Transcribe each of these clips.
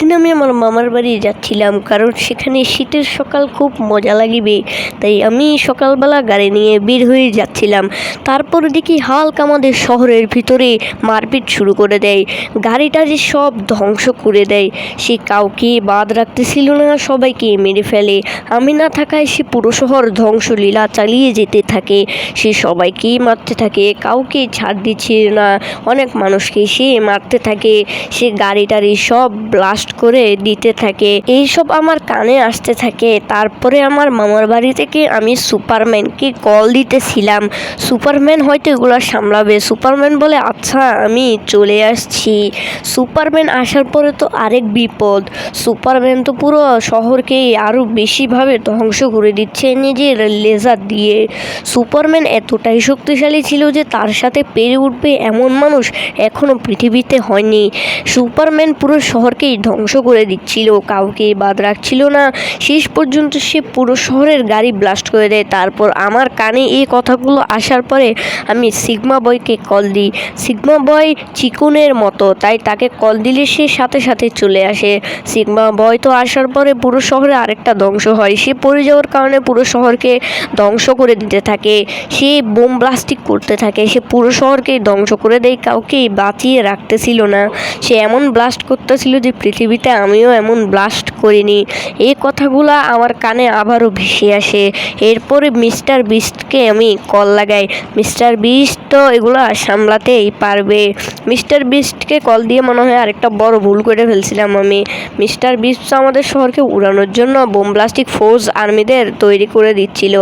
একদিন আমি আমার মামার বাড়ি যাচ্ছিলাম, কারণ সেখানে শীতের সকাল খুব মজা লাগিবে। তাই আমি সকালবেলা গাড়ি নিয়ে বের হয়ে যাচ্ছিলাম। তারপর দেখি হালকা আমাদের শহরের ভিতরে মারপিট শুরু করে দেয়। গাড়িটা যে সব ধ্বংস করে দেয়, সে কাউকে বাদ রাখতেছিল না, সবাইকে মেরে ফেলে। আমি না থাকায় সে পুরো শহর ধ্বংসলীলা চালিয়ে যেতে থাকে। সে সবাইকেই মারতে থাকে, কাউকে ছাড় দিচ্ছে না। অনেক মানুষকে সে মারতে থাকে। সে গাড়িটারি সব ব্লাস্ট করে দিতে থাকে, এইসব আমার কানে আসতে থাকে। তারপরে আমার মামার বাড়ি থেকে আমি সুপারম্যানকে কল দিতেছিলাম। সুপারম্যান হয়তো এগুলো সামলাবে। সুপারম্যান বলে আচ্ছা আমি চলে আসছি। সুপারম্যান আসার পরে তো আরেক বিপদ। সুপারম্যান তো পুরো শহরকে আরও বেশিভাবে ধ্বংস করে দিচ্ছে নিজের লেজার দিয়ে। সুপারম্যান এতটাই শক্তিশালী ছিল যে তার সাথে পেরে উঠবে এমন মানুষ এখনও পৃথিবীতে হয়নি। সুপারম্যান পুরো শহরকেই ধ্বংস করে দিচ্ছিল, কাউকে বাদ রাখছিল না। শেষ পর্যন্ত সে পুরো শহরের গাড়ি ব্লাস্ট করে দেয়। তারপর আমার কানে এই কথাগুলো আসার পরে আমি সিগমা বয়কে কল দিই। সিগমা বয় চিকুনের মতো, তাই তাকে কল দিলে সে সাথে সাথে চলে আসে। সিগমা বয় তো আসার পরে পুরো শহরে আরেকটা ধ্বংস হয়। সে পড়ে যাওয়ার কারণে পুরো শহরকে ধ্বংস করে দিতে থাকে। সে বোম ব্লাস্টিক করতে থাকে। সে পুরো শহরকেই ধ্বংস করে দেয়, কাউকেই বাঁচিয়ে রাখতেছিল না। সে এমন ব্লাস্ট করতেছিল যে পৃথিবীতে আমিও এমন ব্লাস্ট করিনি। এই কথাগুলো আমার কানে আবারও ভেসে আসে। এরপরে মিস্টার বিস্টকে আমি কল লাগাই। মিস্টার বিস্ট তো এগুলো সামলাতেই পারবে। মিস্টার বিস্টকে কল দিয়ে মনে হয় আরেকটা বড় ভুল করে ফেলছিলাম আমি। মিস্টার বিস্ট আমাদের শহরকে উড়ানোর জন্য বোম ব্লাস্টিক ফোর্স আর্মিদের তৈরি করে দিচ্ছিল।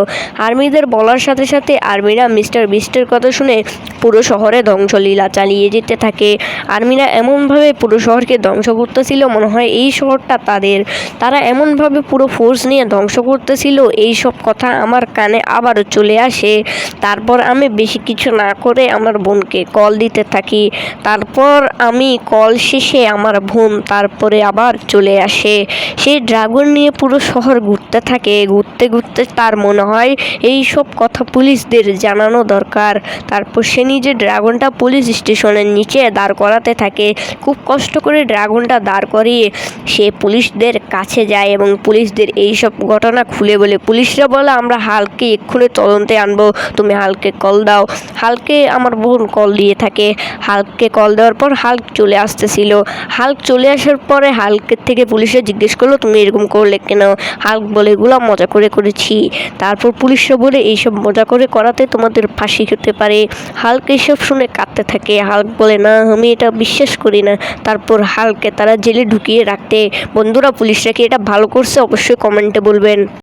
আর্মিদের বলার সাথে সাথে আর্মিরা মিস্টার বিস্টের কথা শুনে পুরো শহরে ধ্বংসলীলা চালিয়ে যেতে থাকে। আর্মিরা এমনভাবে পুরো শহরকে ধ্বংস করতেছিল, মনে হয় এই শহরটা তাদের। তারা এমনভাবে পুরো ফোর্স নিয়ে ধ্বংস করতেছিল, এই সব কথা আমার কানে আবারও চলে আসে। তারপর আমি বেশি কিছু না করে আমার বোনকে কল দিতে থাকি। তারপর আমি কল শেষে আমার বোন তারপরে আবার চলে আসে। সেই ড্রাগন নিয়ে পুরো শহর ঘুরতে থাকে। ঘুরতে ঘুরতে তার মনে হয় এই সব কথা পুলিশদের জানানো দরকার। তারপর সে নিজে ড্রাগনটা পুলিশ স্টেশনের নিচে দাঁড় করাতে থাকে। খুব কষ্ট করে ড্রাগনটা দাঁড় করিয়ে সে পুলিশদের কাছে যায় এবং পুলিশদের এই সব ঘটনা খুলে বলে। পুলিশরা বলে, আমরা হালকে এক্ষুনি তদন্তে আনব। তুমি হালকে কল দাও। হালকে আমার বোন কল দিয়ে থাকে। হালকে কল দেওয়ার পর হাল্ক চলে আসতেছিল। হাল্ক চলে আসার পরে হালকের থেকে পুলিশে জিজ্ঞেস করল, তুমি এরকম করলে কেন? হাল্ক বলে, এগুলো মজা করে করেছি। তারপর পুলিশরা বলে এইসব মজা করে করাতে তোমাদের ফাঁসি হতে পারে। হাল্ক এইসব শুনে কাঁদতে থাকে। হাল্ক বলে, না, আমি এটা বিশ্বাস করি না। তারপর হালকে তারা জেলে ঢুকিয়ে রাখতে। বন্ধুরা পুলিশরা কি এটা ভালো করছে? অবশ্যই কমেন্টে বলবেন।